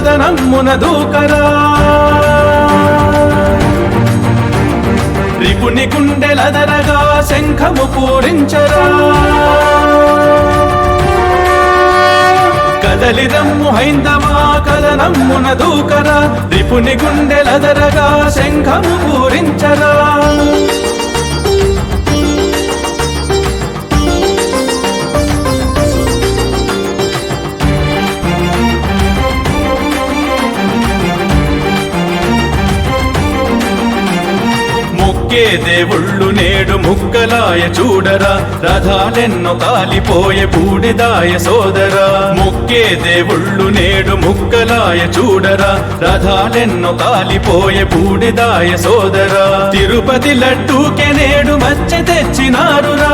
కదనమ్మున దూకరా రిపుని గుండెలదరగా శంఖము పూరించరా. కదలిదమ్ము హైందమా కదనమ్మున దూకరా రిపుని గుండెలదరగా శంఖము పూరించరా. ముక్కే దేవుళ్ళు నేడు ముక్కలాయ చూడరా. రథాలెన్నో కాలిపోయే బూడిదాయ సోదరా. ముక్కే దేవుళ్ళు నేడు ముక్కలాయ చూడరా. రథాలెన్నో కాలిపోయే బూడిదాయ సోదరా. తిరుపతి లడ్డూకే నేడు మచ్చ తెచ్చినారురా.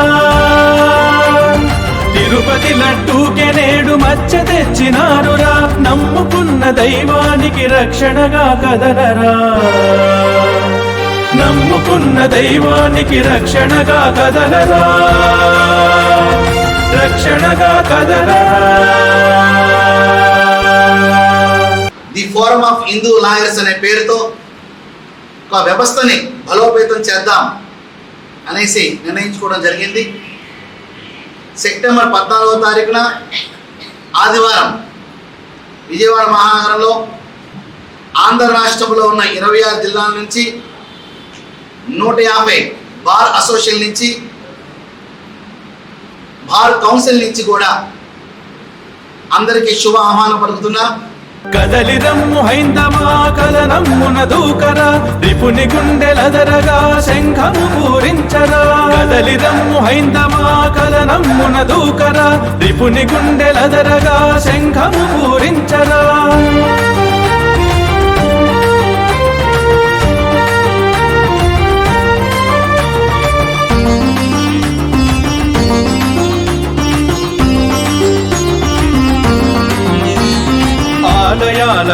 తిరుపతి లడ్డూకే నేడు మచ్చ తెచ్చినారురా. నమ్ముకున్న దైవానికి రక్షణగా కదలరా. నమ్ముకున్న దైవానికి రక్షణగా కదలరా. రక్షణగా కదలరా. The forum of Hindu lawyers అనే పేరుతో ఒక వ్యవస్థని బలోపేతం చేద్దాం అనేసి నిర్ణయించుకోవడం జరిగింది. సెప్టెంబర్ పద్నాలుగో తారీఖున ఆదివారం విజయవాడ మహానగరంలో ఆంధ్ర రాష్ట్రంలో ఉన్న ఇరవై ఆరు జిల్లాల నుంచి నూట యాభై బార్ అసోసియేషన్ నుంచి బార్ కౌన్సిల్ నుంచి కూడా అందరికీ శుభ ఆహ్వానం పలుకుతున్నా. కదలిదమ్ము హైందమా కదనమ్మున దూకరా రిపుని గుండెలదరగా శంఖము పూరించరా కదలిదమ్ము హైందమా కదనమ్మున దూకరా రిపుని గుండెలదరగా శంఖము పూరించరా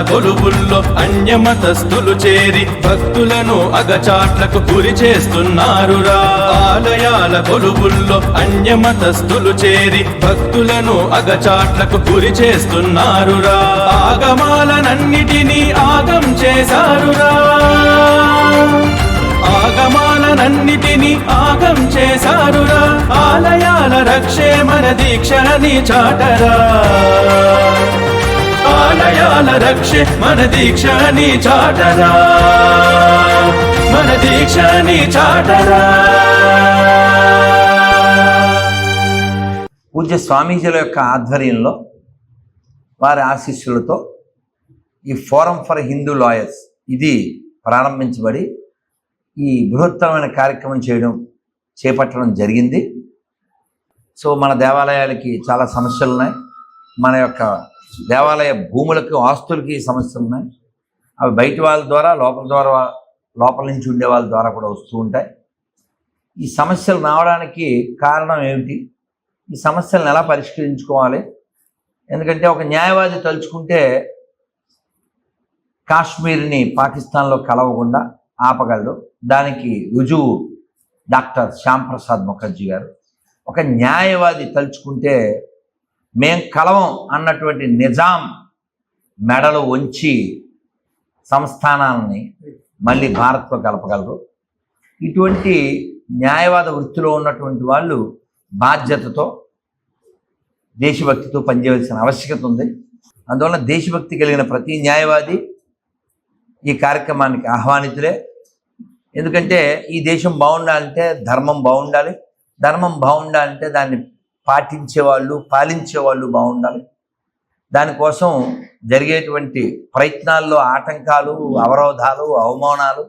ఆలయాల కొలువుల్లో అన్యమతస్థులు చేరి భక్తులను అగచాట్లకు గురి చేస్తున్నారురా. ఆలయాల కొలువుల్లో అన్యమతస్థులు చేరి భక్తులను అగచాట్లకు గురి చేస్తున్నారురా. ఆగమాలనన్నిటినీ ఆగం చేశారురా. ఆగమాలనన్నిటినీ ఆగం చేశారురా. ఆలయాల రక్షేమన దీక్షణని దీక్షని చాటరా. ఆలయాల రక్షే మన దీక్షని చాటరా. మన దీక్షని చాటరా. పూజ్య స్వామీజీల యొక్క ఆధ్వర్యంలో వారి ఆశీస్సులతో ఈ ఫోరం ఫర్ హిందూ లాయర్స్ ఇది ప్రారంభించబడి ఈ బృహత్తరమైన కార్యక్రమం చేయడం చేపట్టడం జరిగింది. సో మన దేవాలయాలకి చాలా సమస్యలు ఉన్నాయి మన యొక్క దేవాలయ భూములకు ఆస్తులకి సమస్యలు ఉన్నాయి. అవి బయట వాళ్ళ ద్వారా లోపల ద్వారా లోపల నుంచి ఉండే వాళ్ళ ద్వారా కూడా వస్తూ ఉంటాయి. ఈ సమస్యలు రావడానికి కారణం ఏమిటి? ఈ సమస్యలను ఎలా పరిష్కరించుకోవాలి? ఎందుకంటే ఒక న్యాయవాది తలుచుకుంటే కాశ్మీర్ని పాకిస్తాన్లో కలవకుండా ఆపగలడు. దానికి రుజువు డాక్టర్ శ్యాంప్రసాద్ ముఖర్జీ గారు. ఒక న్యాయవాది తలుచుకుంటే మేం కలవం అన్నటువంటి నిజాం మెడలు ఉంచి సంస్థానాలని మళ్ళీ భారత్తో కలపగలరు. ఇటువంటి న్యాయవాద వృత్తిలో ఉన్నటువంటి వాళ్ళు బాధ్యతతో దేశభక్తితో పనిచేయవలసిన ఆవశ్యకత ఉంది. అందువల్ల దేశభక్తి కలిగిన ప్రతి న్యాయవాది ఈ కార్యక్రమానికి ఆహ్వానితులే. ఎందుకంటే ఈ దేశం బాగుండాలంటే ధర్మం బాగుండాలి. ధర్మం బాగుండాలంటే దాన్ని పాటించే వాళ్ళు పాలించే వాళ్ళు బాగుండాలి. దానికోసం జరిగేటువంటి ప్రయత్నాల్లో ఆటంకాలు అవరోధాలు అవమానాలు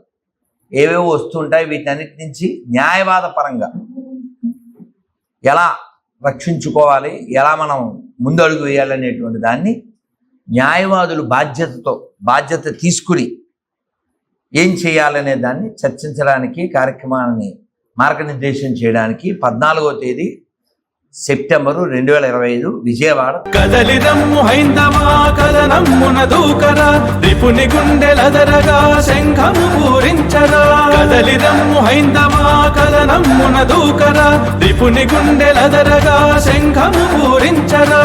ఏవేవో వస్తుంటాయి. వీటన్నిటి నుంచి న్యాయవాద పరంగా ఎలా రక్షించుకోవాలి ఎలా మనం ముందడుగు వేయాలనేటువంటి దాన్ని న్యాయవాదులు బాధ్యతతో బాధ్యత తీసుకుని ఏం చేయాలనే దాన్ని చర్చించడానికి కార్యక్రమాన్ని మార్గనిర్దేశం చేయడానికి పద్నాలుగో తేదీ సెప్టెంబరు రెండు వేల ఇరవై ఐదు విజయవాడ. కదలిదమ్ము హైందమా కదనమ్మున దూకరా రిపుని గుండెలదరగా శంఖము పూరించరా. కదలిదమ్ము హైందమా కదనమ్మున దూకరా రిపుని గుండెలదరగా శంఖము పూరించరా.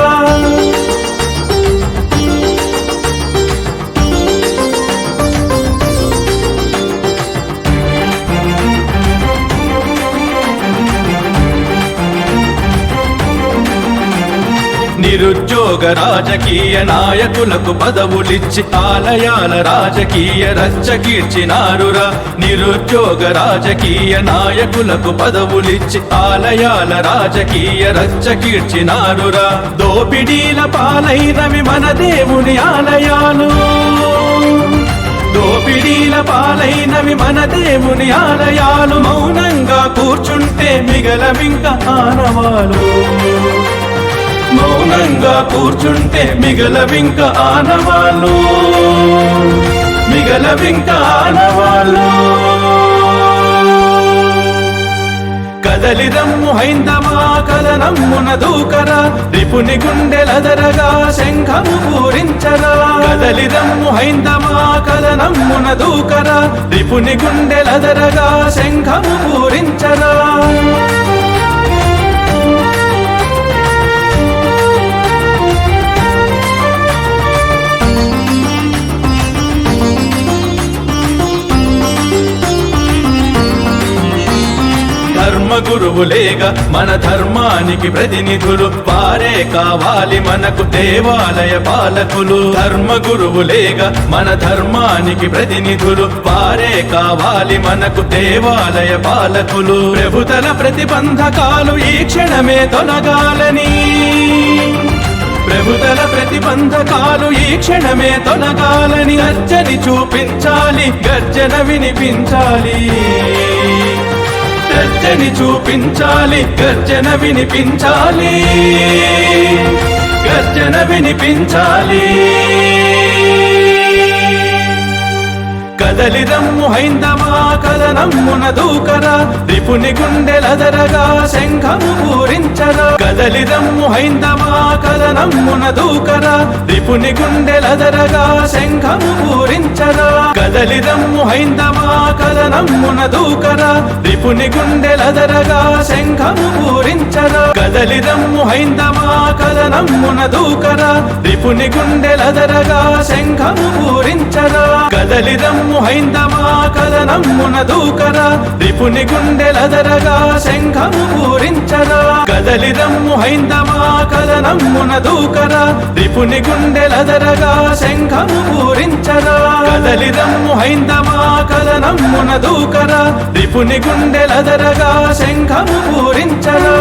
నిరుద్యోగ రాజకీయ నాయకులకు పదవులిచ్చి ఆలయాల రాజకీయ రచ్చకీర్చినారురా నిరుద్యోగ రాజకీయ నాయకులకు పదవులిచ్చి ఆలయాల రాజకీయ రచ్చకీర్చినారురా దోపిడీల పాలైనవి మన దేవుని ఆలయాలు. దోపిడీల పాలైనవి మన దేవుని ఆలయాలు. మౌనంగా కూర్చుంటే మిగలవింక ఆనవాలు. మౌనంగా కూర్చుంటే మిగలవింక ఆనవాళ్ళు. మిగలవింక ఆనవాళ్ళు. కదలిదమ్ము హైందమా కలనమ్మున దూకరా. రిపుని గుండెలదరగా శంఖము పూరించరా. కదలిదమ్ము హైందమా కలనమ్మున దూకరా. రిపుని గుండెలదరగా శంఖము పూరించరా. గురువులేగా మన ధర్మానికి ప్రతినిధులు వారే కావాలి మనకు దేవాలయ పాలకులు. ధర్మ గురువులేగా మన ధర్మానికి ప్రతినిధులు వారే కావాలి మనకు దేవాలయ పాలకులు. ప్రభుతల ప్రతిబంధకాలు ఈ క్షణమే తొలగాలని. ప్రభుతల ప్రతిబంధకాలు ఈ క్షణమే తొలగాలని. అర్చని చూపించాలి గర్జన వినిపించాలి. గర్జని చూపించాలి గర్జన వినిపించాలి. గర్జన వినిపించాలి. కదలిరమ్ము హైందమా కదనమ్మున దూకరా. రిపుని గుండెలదరగా శంఖము పూరించరా. కదలిరమ్ము హైందమా కదనమ్మున దూకరా. రిపుని గుండెలదరగా శంఖము పూరించరా. కదలిరమ్ము హైందమా కదనమ్మున దూకరా. రిపుని గుండెలదరగా శంఖము పూరించరా. కదలిరమ్ము హైందమా కదనమ్మున దూకరా. రిపుని గుండెలదరగా శంఖము పూరించరా. కదలిదమ్ము హైందమా కదనమ్మున దూకరా రిపుని గుండెలదరగా శంఖము పూరించరా. కదలిదమ్ము హైందమా కదనమ్మున దూకరా రిపుని గుండెలదరగా శంఖము పూరించరా. కదలిదమ్ము హైందమా కదనమ్మున దూకరా రిపుని గుండెలదరగా శంఖము పూరించరా.